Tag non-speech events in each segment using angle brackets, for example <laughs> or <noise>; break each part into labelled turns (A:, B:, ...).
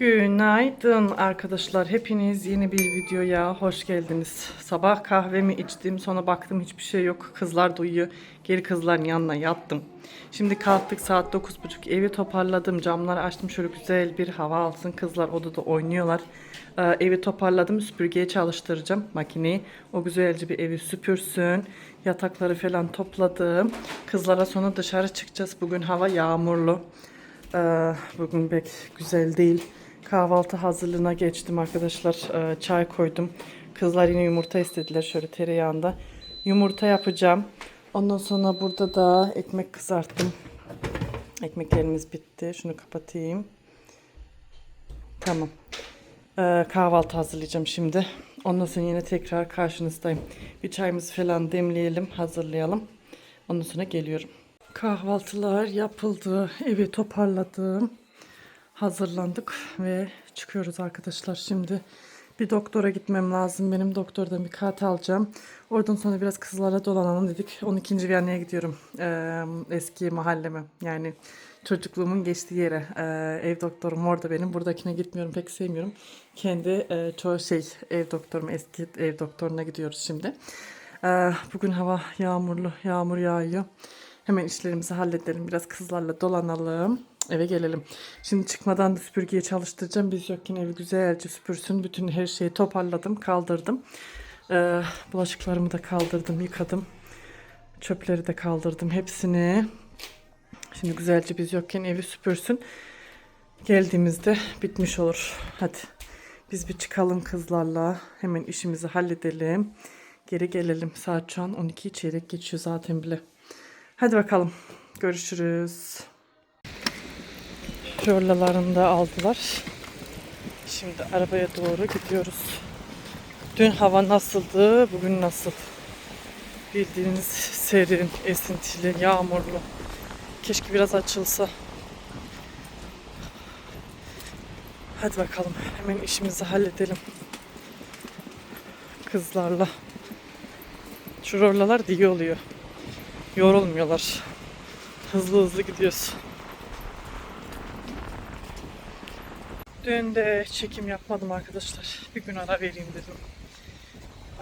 A: Günaydın arkadaşlar. Hepiniz yeni bir videoya hoş geldiniz. Sabah kahvemi içtim. Sonra baktım hiçbir şey yok. Kızlar da uyuyor. Geri kızların yanına yattım. Şimdi kalktık saat 9.30. Evi toparladım. Camları açtım. Şöyle güzel bir hava alsın. Kızlar odada oynuyorlar. Ee, evi toparladım. Süpürgeye çalıştıracağım makineyi. O güzelce bir evi süpürsün. Yatakları falan topladım. Kızlara sonra dışarı çıkacağız. Bugün hava yağmurlu. Ee, bugün pek güzel değil. Kahvaltı hazırlığına geçtim arkadaşlar. Ee, çay koydum. Kızlar yine yumurta istediler şöyle tereyağında. Yumurta yapacağım. Ondan sonra burada da ekmek kızarttım. Ekmeklerimiz bitti. Şunu kapatayım. Tamam. Ee, kahvaltı hazırlayacağım şimdi. Ondan sonra yine tekrar karşınızdayım. Bir çayımızı falan demleyelim, hazırlayalım. Ondan sonra geliyorum. Kahvaltılar yapıldı. Evi toparladım. Hazırlandık ve çıkıyoruz arkadaşlar. Şimdi bir doktora gitmem lazım. Benim doktordan bir kart alacağım. Oradan sonra biraz kızlarla dolanalım dedik. 12. Viyana'ya gidiyorum. Ee, eski mahalleme. Yani çocukluğumun geçtiği yere. Ee, ev doktorum orada benim. Buradakine gitmiyorum. Pek sevmiyorum. Kendi e, çoğu şey ev doktorum. Eski ev doktoruna gidiyoruz şimdi. Ee, bugün hava yağmurlu. Yağmur yağıyor. Hemen işlerimizi halledelim. Biraz kızlarla dolanalım. Eve gelelim. Şimdi çıkmadan da süpürgeyi çalıştıracağım. Biz yokken evi güzelce süpürsün. Bütün her şeyi toparladım, kaldırdım. Ee, bulaşıklarımı da kaldırdım, yıkadım. Çöpleri de kaldırdım hepsini. Şimdi güzelce biz yokken evi süpürsün. Geldiğimizde bitmiş olur. Hadi biz bir çıkalım kızlarla. Hemen işimizi halledelim. Geri gelelim. Saat şu an 12 çeyrek geçiyor zaten bile. Hadi bakalım. Görüşürüz. Rollalarını da aldılar. Şimdi arabaya doğru gidiyoruz. Dün hava nasıldı, bugün nasıl? Bildiğiniz serin, esintili, yağmurlu. Keşke biraz açılsa. Hadi bakalım hemen işimizi halledelim. Kızlarla. Şu rollalar iyi oluyor. Yorulmuyorlar. Hızlı hızlı gidiyoruz. Dün de çekim yapmadım arkadaşlar. Bir gün ara vereyim dedim.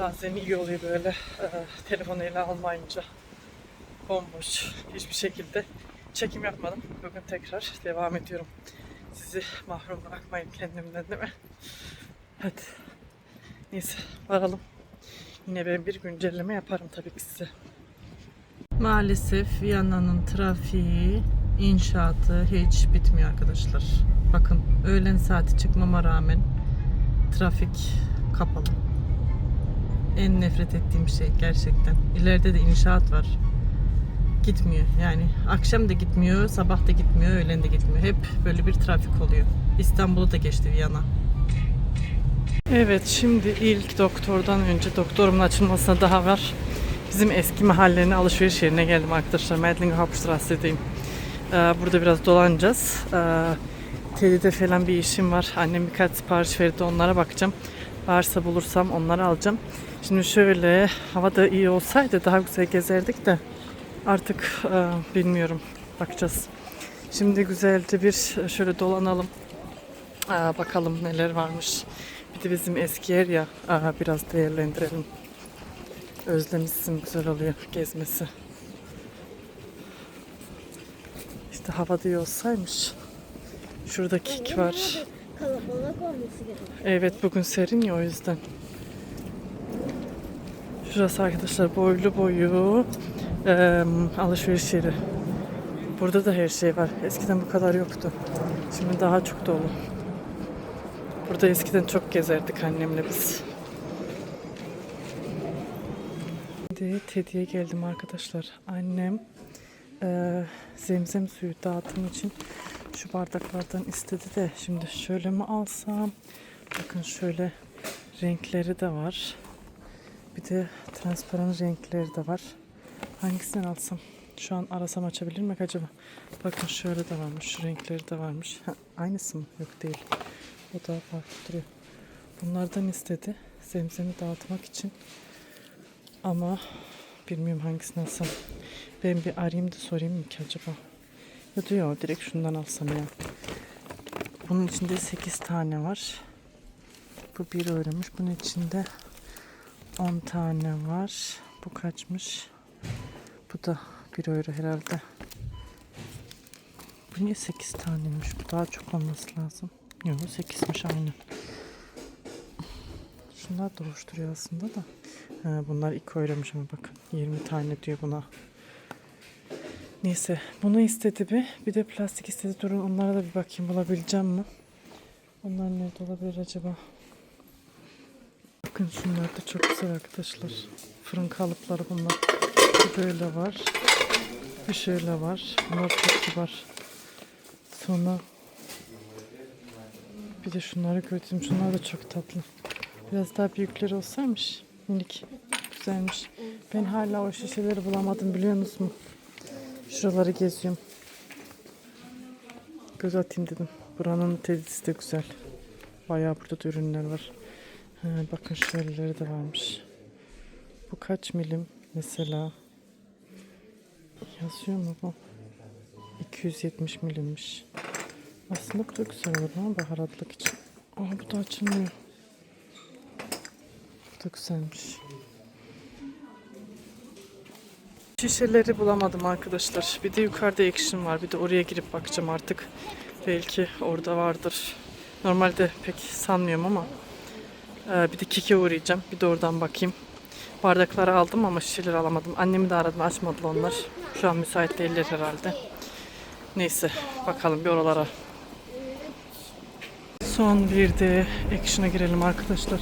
A: Bazen iyi oluyor böyle e, telefonu ele almayınca. Bomboş hiçbir şekilde çekim yapmadım. Bugün tekrar devam ediyorum. Sizi mahrum bırakmayın kendimden değil mi? Hadi. Neyse varalım. Yine ben bir güncelleme yaparım tabii ki size. Maalesef Viyana'nın trafiği, inşaatı hiç bitmiyor arkadaşlar. Bakın öğlen saati çıkmama rağmen trafik kapalı. En nefret ettiğim şey gerçekten. İleride de inşaat var. Gitmiyor yani. Akşam da gitmiyor, sabah da gitmiyor, öğlen de gitmiyor. Hep böyle bir trafik oluyor. İstanbul'u da geçti Viyana. Evet şimdi ilk doktordan önce doktorumun açılmasına daha var. Bizim eski mahallenin alışveriş yerine geldim arkadaşlar. Medlinger Hauptstrasse'deyim. Ee, burada biraz dolanacağız. Ee, Teddy'de falan bir işim var. Annem birkaç sipariş verdi onlara bakacağım. Varsa bulursam onları alacağım. Şimdi şöyle hava da iyi olsaydı daha güzel gezerdik de artık e, bilmiyorum. Bakacağız. Şimdi güzelce bir şöyle dolanalım. Ee, bakalım neler varmış. Bir de bizim eski yer ya aa, biraz değerlendirelim. Özlemişsin güzel oluyor gezmesi. İşte hava da iyi olsaymış. Şurada kik var.
B: Kalabalık olması gerekiyor.
A: Evet bugün serin ya o yüzden. Şurası arkadaşlar boylu boyu eee, alışveriş yeri. Burada da her şey var. Eskiden bu kadar yoktu. Şimdi daha çok dolu. Burada eskiden çok gezerdik annemle biz. Şimdi Teddy'ye geldim arkadaşlar. Annem eee, zemzem suyu dağıtım için şu bardaklardan istedi de şimdi şöyle mi alsam? Bakın şöyle renkleri de var. Bir de transparan renkleri de var. Hangisinden alsam? Şu an arasam açabilir mi acaba? Bakın şöyle de varmış. Şu renkleri de varmış. Ha, aynısı mı? Yok değil. O daha farklı duruyor. Bunlardan istedi. Zemzemi dağıtmak için. Ama bilmiyorum hangisini alsam. Ben bir arayayım da sorayım mı ki acaba? Ya diyor direkt şundan alsam ya. Bunun içinde 8 tane var. Bu 1 euroymuş. Bunun içinde 10 tane var. Bu kaçmış? Bu da 1 euro herhalde. Bu niye 8 taneymiş? Bu daha çok olması lazım. Yok 8'miş aynı. Şunlar da aslında da. Ha, bunlar 2 euroymuş ama bakın. 20 tane diyor buna. Neyse bunu istedi bir. Bir de plastik istedi. Durun onlara da bir bakayım bulabileceğim mi? Onlar nerede olabilir acaba? Bakın şunlar da çok güzel arkadaşlar. Fırın kalıpları bunlar. Bir böyle var. Bir şöyle var. Bunlar çok kibar. Sonra bir de şunları gördüm. Şunlar da çok tatlı. Biraz daha büyükleri olsaymış. Minik. Güzelmiş. Ben hala o şişeleri bulamadım biliyor musunuz? Şuraları geziyorum. Göz atayım dedim. Buranın tedisi de güzel. Bayağı burada da ürünler var. Ha, bakın şöyleleri de varmış. Bu kaç milim mesela? Yazıyor mu bu? 270 milimmiş. Aslında bu da güzel olur ama baharatlık için. Aa bu da açılmıyor. Bu da güzelmiş. Şişeleri bulamadım arkadaşlar. Bir de yukarıda ekşim var. Bir de oraya girip bakacağım artık. Belki orada vardır. Normalde pek sanmıyorum ama. Ee, bir de Kik'e uğrayacağım. Bir de oradan bakayım. Bardakları aldım ama şişeleri alamadım. Annemi de aradım. Açmadılar onlar. Şu an müsait değiller herhalde. Neyse bakalım bir oralara. Son bir de Action'a girelim arkadaşlar.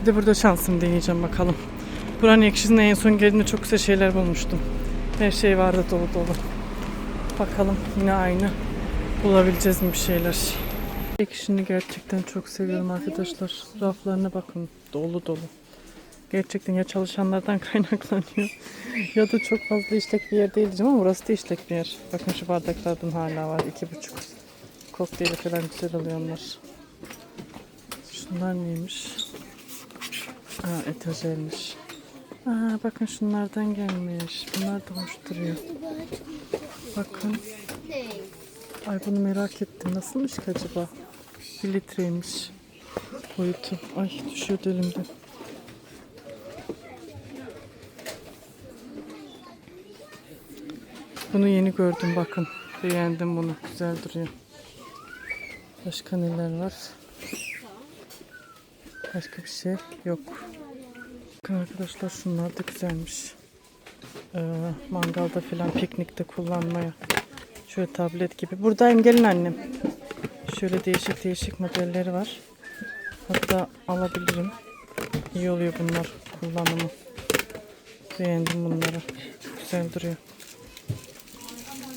A: Bir de burada şansımı deneyeceğim bakalım. Buranın ekşisine en son geldiğimde çok güzel şeyler bulmuştum. Her şey vardı dolu dolu. Bakalım yine aynı. Bulabileceğiz mi bir şeyler? Ekşini gerçekten çok seviyorum arkadaşlar. Raflarına bakın dolu dolu. Gerçekten ya çalışanlardan <laughs> kaynaklanıyor ya da çok fazla işlek bir yer değil ama burası da işlek bir yer. Bakın şu bardaklardan hala var. iki buçuk. Kokteyli falan güzel oluyor onlar. Şunlar neymiş? Aa, etajermiş. Aa, bakın şunlardan gelmiş. Bunlar da hoş duruyor. Bakın. Ay bunu merak ettim. Nasılmış ki acaba? Bir litreymiş. Boyutu. Ay düşüyor elimde. Bunu yeni gördüm bakın. Beğendim bunu. Güzel duruyor. Başka neler var? Başka bir şey yok. Arkadaşlar şunlar da güzelmiş. Ee, mangalda falan piknikte kullanmaya. Şöyle tablet gibi. Buradayım gelin annem. Şöyle değişik değişik modelleri var. Hatta alabilirim. İyi oluyor bunlar kullanımı. Beğendim bunları. Güzel duruyor.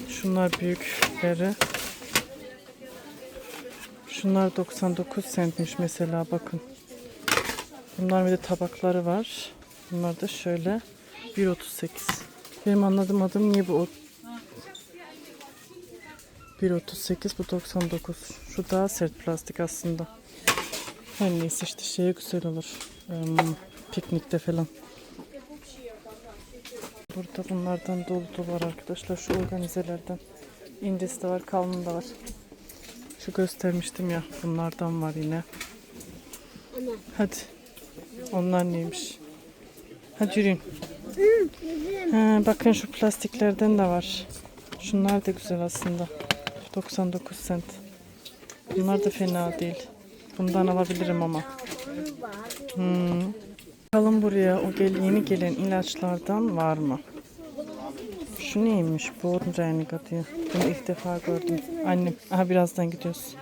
A: Şunlar büyükleri. Şunlar 99 centmiş mesela bakın. Bunlar bir de tabakları var. Bunlar da şöyle 1.38. Benim anladığım adım niye bu o- 1.38 bu 99. Şu daha sert plastik aslında. Her neyse işte şeye güzel olur. Em, piknikte falan. Burada bunlardan dolu dolu var arkadaşlar. Şu organizelerden. İncesi de var, kalını da var. Şu göstermiştim ya. Bunlardan var yine. Hadi. Onlar neymiş? Hadi yürüyün. Ha, bakın şu plastiklerden de var. Şunlar da güzel aslında. 99 cent. Bunlar da fena değil. Bundan alabilirim ama. Hmm. Bakalım buraya o gel yeni gelen ilaçlardan var mı? Şu neymiş? Bodenreiniger diyor. Bunu ilk defa gördüm. Annem. Aha birazdan gidiyoruz.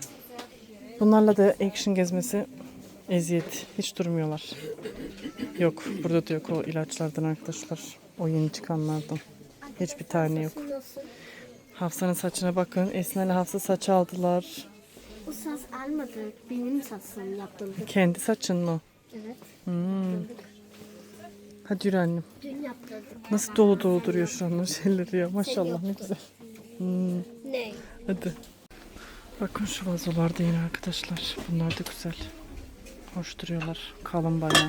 A: Bunlarla da action gezmesi eziyet. Hiç durmuyorlar. Yok. Burada da yok o ilaçlardan arkadaşlar. O yeni çıkanlardan. Hiçbir tane yok. Hafsa'nın saçına bakın. Esna'yla Hafsa saç aldılar.
B: O saç almadık. Benim saçım yaptırdık.
A: Kendi saçın mı?
B: Evet.
A: Hadi yürü annem.
B: Dün yaptırdık.
A: Nasıl dolu dolu duruyor şu an o şeyleri ya. Maşallah ne güzel.
B: Ne?
A: Hadi. Bakın şu vazolar da yine arkadaşlar. Bunlar da güzel. Hoş duruyorlar. Kalın bayağı.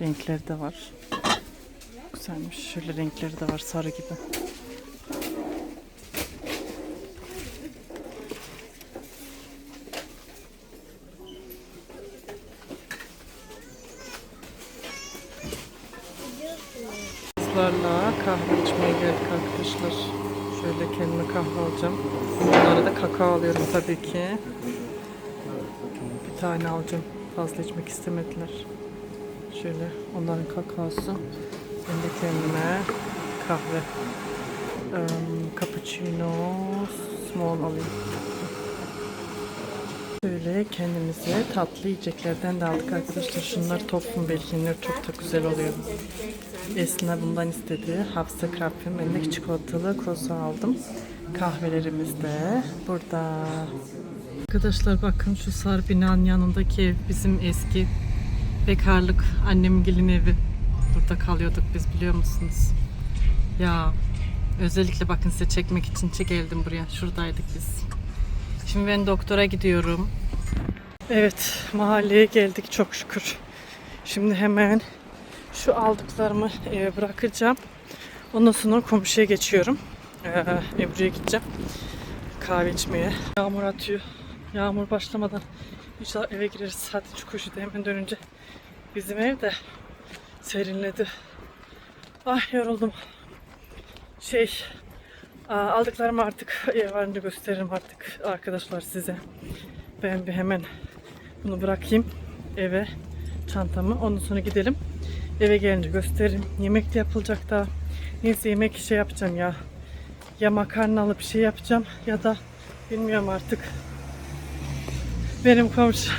A: Renkleri de var. Güzelmiş. Şöyle renkleri de var sarı gibi. Kızlarla kahve içmeye geldik arkadaşlar. Şöyle kendime kahve alacağım. Bunlara da kakao alıyorum tabii ki. Bir tane alacağım. Fazla içmek istemediler. Şöyle onların kakaosu. Ben de kendime kahve. Um, cappuccino small alayım. Şöyle kendimize tatlı yiyeceklerden de aldık arkadaşlar. Şunlar toplum belkinler çok da güzel oluyor. Esna bundan istedi. Hafsa krapim. De çikolatalı krosu aldım. Kahvelerimiz de burada. Arkadaşlar bakın şu sarı binanın yanındaki ev bizim eski bekarlık annemin gelin evi. Burada kalıyorduk biz biliyor musunuz? Ya özellikle bakın size çekmek için geldim buraya. Şuradaydık biz. Şimdi ben doktora gidiyorum. Evet mahalleye geldik çok şükür. Şimdi hemen şu aldıklarımı eve bırakacağım. Ondan sonra komşuya geçiyorum. Ee, Ebru'ya gideceğim. Kahve içmeye. Yağmur atıyor. Yağmur başlamadan inşallah eve gireriz. Zaten şu koşuda hemen dönünce bizim ev de serinledi. Ah yoruldum. Şey aldıklarımı artık ev varınca gösteririm artık arkadaşlar size. Ben bir hemen bunu bırakayım eve çantamı. Ondan sonra gidelim. Eve gelince gösteririm. Yemek de yapılacak daha. Neyse yemek şey yapacağım ya. Ya makarnalı bir şey yapacağım ya da bilmiyorum artık. Benim komşu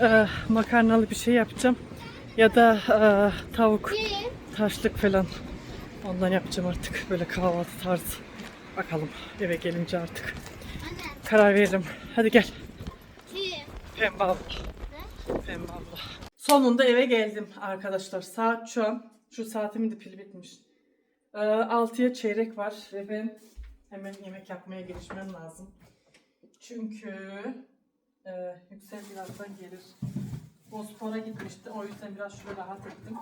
A: eee, makarnalı bir şey yapacağım. Ya da eee, tavuk taşlık falan. Ondan yapacağım artık. Böyle kahvaltı tarzı. Bakalım eve gelince artık. Karar veririm. Hadi gel. Pembe abla. Pembe abla. Sonunda eve geldim arkadaşlar. Saat şu an. Şu saatimin de pili bitmiş. 6'ya çeyrek var ve ben hemen yemek yapmaya girişmem lazım. Çünkü e, Yüksel birazdan gelir. O spora gitmişti. O yüzden biraz şöyle rahat ettim.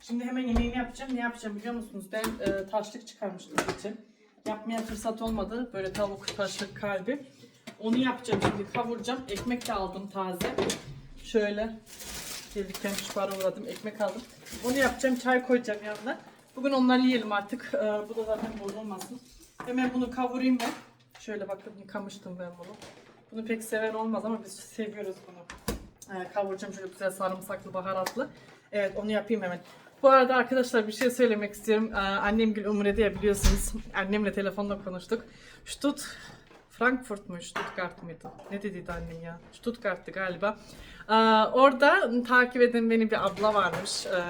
A: Şimdi hemen yemeğimi yapacağım. Ne yapacağım biliyor musunuz? Ben e, taşlık çıkarmıştım geçen. Yapmaya fırsat olmadı. Böyle tavuk taşlık kalbi. Onu yapacağım şimdi kavuracağım. Ekmek de aldım taze. Şöyle gelirken şu para uğradım. Ekmek aldım. Onu yapacağım. Çay koyacağım yanına. Bugün onları yiyelim artık. Ee, bu da zaten bozulmasın. Hemen bunu kavurayım ben. Şöyle bakın yıkamıştım ben bunu. Bunu pek seven olmaz ama biz seviyoruz bunu. Ee, kavuracağım şöyle güzel sarımsaklı baharatlı. Evet onu yapayım hemen. Bu arada arkadaşlar bir şey söylemek istiyorum. Ee, annem Gül Umre'de ya biliyorsunuz. Annemle telefonda konuştuk. Stutt Frankfurt mu Stuttgart mıydı? Ne dediydi annem ya? Stuttgart'tı galiba. Ee, orada takip eden beni bir abla varmış. Ee,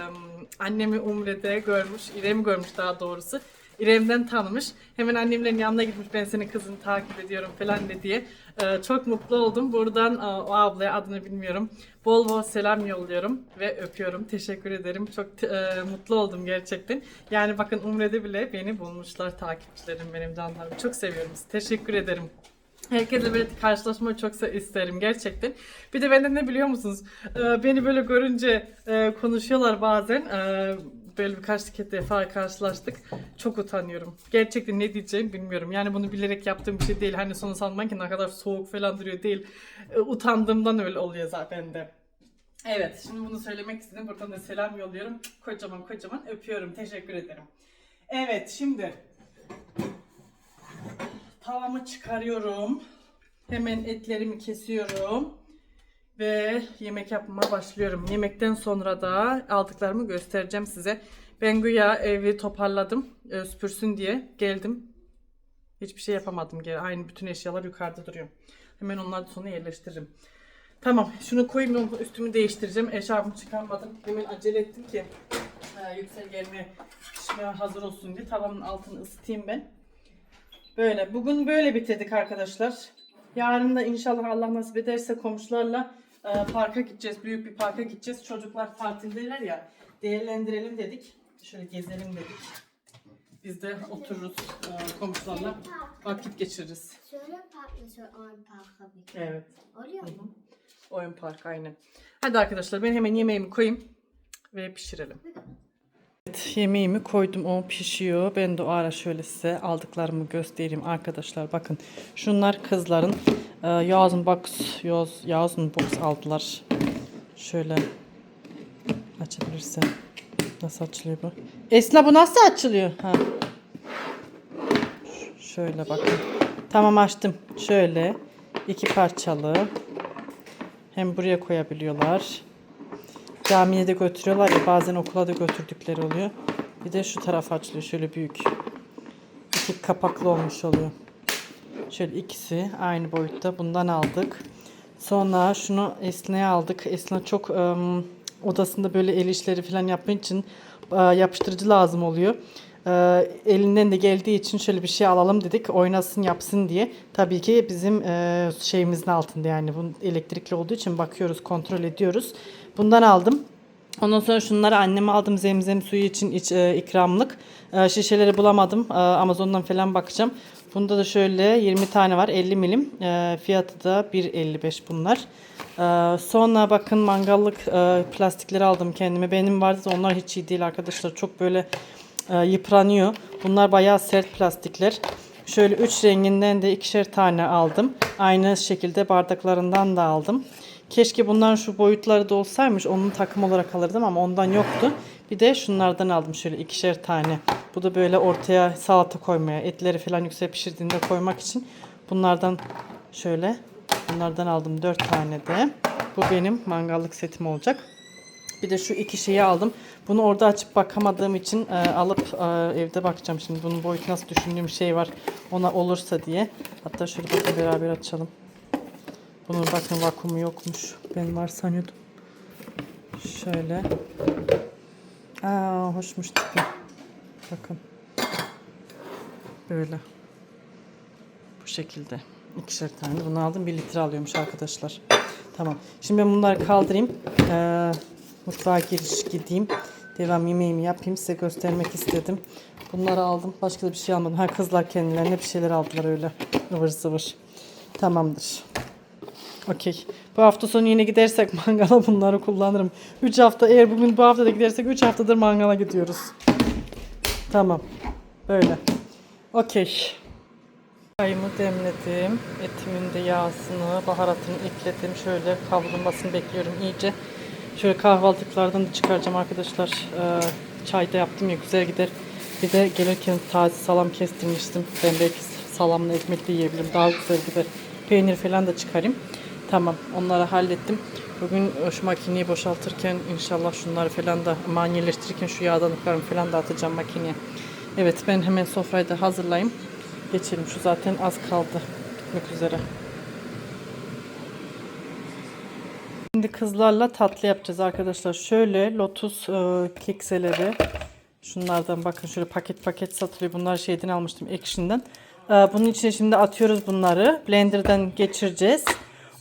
A: annemi Umre'de görmüş. İrem'i görmüş daha doğrusu. İrem'den tanımış. Hemen annemlerin yanına gitmiş. Ben senin kızını takip ediyorum falan de diye. Ee, çok mutlu oldum. Buradan e, o ablaya adını bilmiyorum. Bol bol selam yolluyorum ve öpüyorum. Teşekkür ederim. Çok e, mutlu oldum gerçekten. Yani bakın Umre'de bile beni bulmuşlar takipçilerim benim canlarım. Çok seviyorum sizi. Teşekkür ederim. Herkesle böyle karşılaşmayı çok isterim gerçekten. Bir de benden ne biliyor musunuz? Ee, beni böyle görünce e, konuşuyorlar bazen. Ee, böyle birkaç defa karşılaştık. Çok utanıyorum. Gerçekten ne diyeceğim bilmiyorum. Yani bunu bilerek yaptığım bir şey değil. Hani sonra sanmayın ki ne kadar soğuk falan duruyor değil. Ee, utandığımdan öyle oluyor zaten de. Evet, şimdi bunu söylemek istedim. Buradan da selam yolluyorum. Kocaman kocaman öpüyorum. Teşekkür ederim. Evet, şimdi tavamı çıkarıyorum. Hemen etlerimi kesiyorum. Ve yemek yapmaya başlıyorum. Yemekten sonra da aldıklarımı göstereceğim size. Ben güya evi toparladım. e, Süpürsün diye geldim. Hiçbir şey yapamadım geri. Aynı bütün eşyalar yukarıda duruyor. Hemen onları sonra yerleştiririm. Tamam şunu koyayım üstümü değiştireceğim. Eşarbımı çıkarmadım. Hemen acele ettim ki e, yüksel gelmeye pişmeye hazır olsun diye tavanın altını ısıtayım ben. Böyle. Bugün böyle bitirdik arkadaşlar. Yarın da inşallah Allah nasip ederse komşularla e, parka gideceğiz. Büyük bir parka gideceğiz. Çocuklar tatildeler ya. Değerlendirelim dedik. Şöyle gezelim dedik. Biz de otururuz e, komşularla vakit geçiririz.
B: Şöyle parkla şöyle oyun parka bir.
A: Evet.
B: Oluyor mu?
A: Oyun park aynen. Hadi arkadaşlar ben hemen yemeğimi koyayım ve pişirelim. Evet, yemeğimi koydum o pişiyor. Ben de o ara şöyle size aldıklarımı göstereyim arkadaşlar. Bakın şunlar kızların e, yazın box, yaz, yazın box aldılar. Şöyle açabilirsem. Nasıl açılıyor bu? Esla bu nasıl açılıyor? Ha. Şöyle bakın. Tamam açtım. Şöyle iki parçalı. Hem buraya koyabiliyorlar. Camiye de götürüyorlar ya bazen okula da götürdükleri oluyor. Bir de şu taraf açılıyor şöyle büyük. İki kapaklı olmuş oluyor. Şöyle ikisi aynı boyutta. Bundan aldık. Sonra şunu Esna'ya aldık. Esna çok ım, odasında böyle el işleri falan yapmak için e, yapıştırıcı lazım oluyor. E, elinden de geldiği için şöyle bir şey alalım dedik. Oynasın yapsın diye. Tabii ki bizim e, şeyimizin altında yani. Bu elektrikli olduğu için bakıyoruz, kontrol ediyoruz. Bundan aldım. Ondan sonra şunları anneme aldım zemzem suyu için iç, e, ikramlık. E, şişeleri bulamadım. E, Amazon'dan falan bakacağım. Bunda da şöyle 20 tane var 50 milim. E, fiyatı da 1.55 bunlar. E, sonra bakın mangallık e, plastikleri aldım kendime. Benim vardı da onlar hiç iyi değil arkadaşlar. Çok böyle e, yıpranıyor. Bunlar bayağı sert plastikler. Şöyle 3 renginden de ikişer tane aldım. Aynı şekilde bardaklarından da aldım. Keşke bunların şu boyutları da olsaymış. Onun takım olarak alırdım ama ondan yoktu. Bir de şunlardan aldım şöyle ikişer tane. Bu da böyle ortaya salata koymaya, etleri falan yüksek pişirdiğinde koymak için. Bunlardan şöyle bunlardan aldım 4 tane de. Bu benim mangallık setim olacak. Bir de şu iki şeyi aldım. Bunu orada açıp bakamadığım için e, alıp e, evde bakacağım şimdi. Bunun boyutu nasıl düşündüğüm şey var. Ona olursa diye. Hatta şöyle beraber açalım. Bunun bakın vakumu yokmuş. Ben var sanıyordum. Şöyle. Aa hoşmuş tipi. Bakın. Böyle. Bu şekilde. İkişer tane. Bunu aldım. Bir litre alıyormuş arkadaşlar. Tamam. Şimdi ben bunları kaldırayım. Ee, mutfağa giriş gideyim. Devam yemeğimi yapayım. Size göstermek istedim. Bunları aldım. Başka da bir şey almadım. Ha kızlar kendilerine bir şeyler aldılar öyle. ıvır zıvır. Tamamdır. Okey. Bu hafta sonu yine gidersek <laughs> mangala bunları kullanırım. 3 hafta eğer bugün bu hafta da gidersek 3 haftadır mangala gidiyoruz. Tamam. Böyle. Okey. Çayımı demledim. Etimin de yağsını, baharatını ekledim. Şöyle kavrulmasını bekliyorum iyice. Şöyle kahvaltılıklardan da çıkaracağım arkadaşlar. Ee, çay da yaptım ya güzel gider. Bir de gelirken taze salam kestirmiştim. Ben belki salamla ekmekle yiyebilirim. Daha güzel gider. Peynir falan da çıkarayım. Tamam onları hallettim. Bugün şu makineyi boşaltırken inşallah şunları falan da manyeleştirirken şu yağdanlıklarımı falan da atacağım makineye. Evet ben hemen sofrayı da hazırlayayım. Geçelim şu zaten az kaldı bitmek üzere. Şimdi kızlarla tatlı yapacağız arkadaşlar. Şöyle lotus e, kekseleri şunlardan bakın şöyle paket paket satılıyor. Bunları şeyden almıştım Action'dan. E, bunun içine şimdi atıyoruz bunları. Blender'dan geçireceğiz.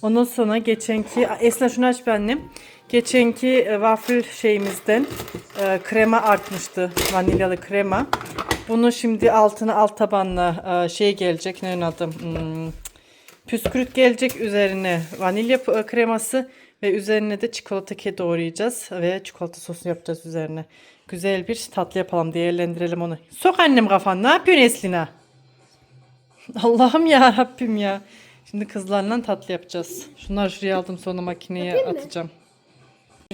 A: Ondan sonra geçenki Esra şunu aç annem. Geçenki e, waffle şeyimizden e, krema artmıştı. Vanilyalı krema. Bunu şimdi altına alt tabanla e, şey gelecek. Ne onun adı? Hmm, püskürük gelecek üzerine vanilya kreması ve üzerine de çikolata kek doğrayacağız ve çikolata sosu yapacağız üzerine. Güzel bir tatlı yapalım, değerlendirelim onu. Sok annem kafan. Ne yapıyorsun Eslina? <laughs> Allah'ım ya Rabbim ya. Şimdi kızlarla tatlı yapacağız. Şunları şuraya aldım sonra makineye atacağım.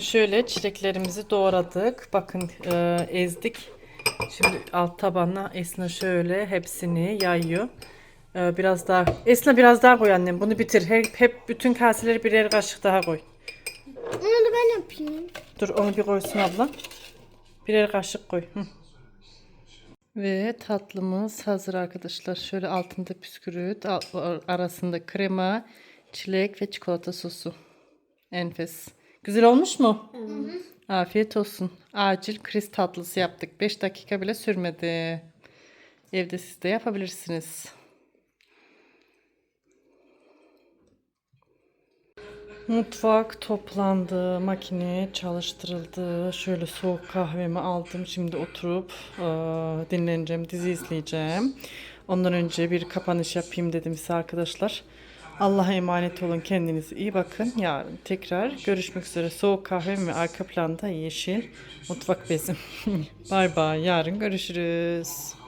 A: Şöyle çileklerimizi doğradık. Bakın e, ezdik. Şimdi alt tabanına Esna şöyle hepsini yayıyor. E, biraz daha Esna biraz daha koy annem. Bunu bitir. Hep, hep bütün kaseleri birer kaşık daha koy.
B: Onu da ben yapayım.
A: Dur onu bir koysun abla. Birer kaşık koy. Hı. Ve tatlımız hazır arkadaşlar. Şöyle altında püskürüt, arasında krema, çilek ve çikolata sosu. Enfes. Güzel olmuş mu? Afiyet olsun. Acil kriz tatlısı yaptık. 5 dakika bile sürmedi. Evde siz de yapabilirsiniz. Mutfak toplandı, makine çalıştırıldı. Şöyle soğuk kahvemi aldım. Şimdi oturup e, dinleneceğim, dizi izleyeceğim. Ondan önce bir kapanış yapayım dedim size arkadaşlar. Allah'a emanet olun, kendinize iyi bakın. Yarın tekrar görüşmek üzere. Soğuk kahvem ve arka planda yeşil mutfak bezim. <laughs> bay bay, yarın görüşürüz.